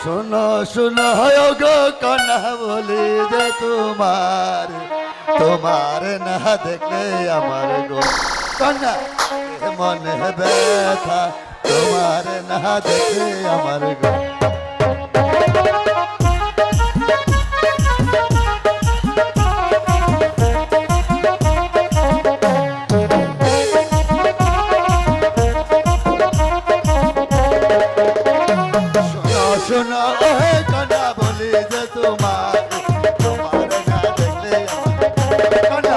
শোনো শোনো গো কানা বলি যে তোমার তোমার না দেখলে আমার গো কানা মনে ব্যথা, তোমার না দেখলে আমার গো Thank you. কন্যা বলে যে তোমার তোমার না কন্যা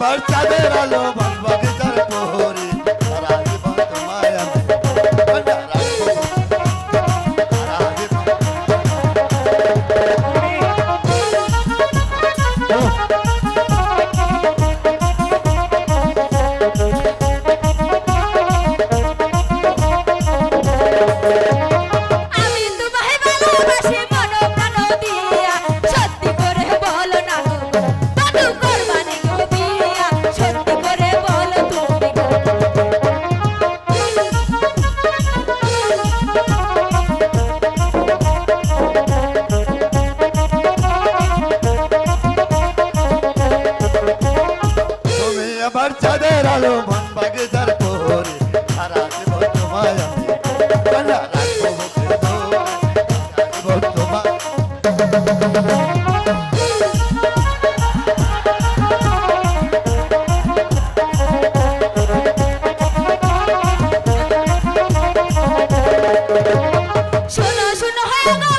আবার চাঁদের আলো ভালবাগে চাঁদের আলো মন বাগদার পোহর সারা জীবন তোমায় আমি সারা জীবন হয়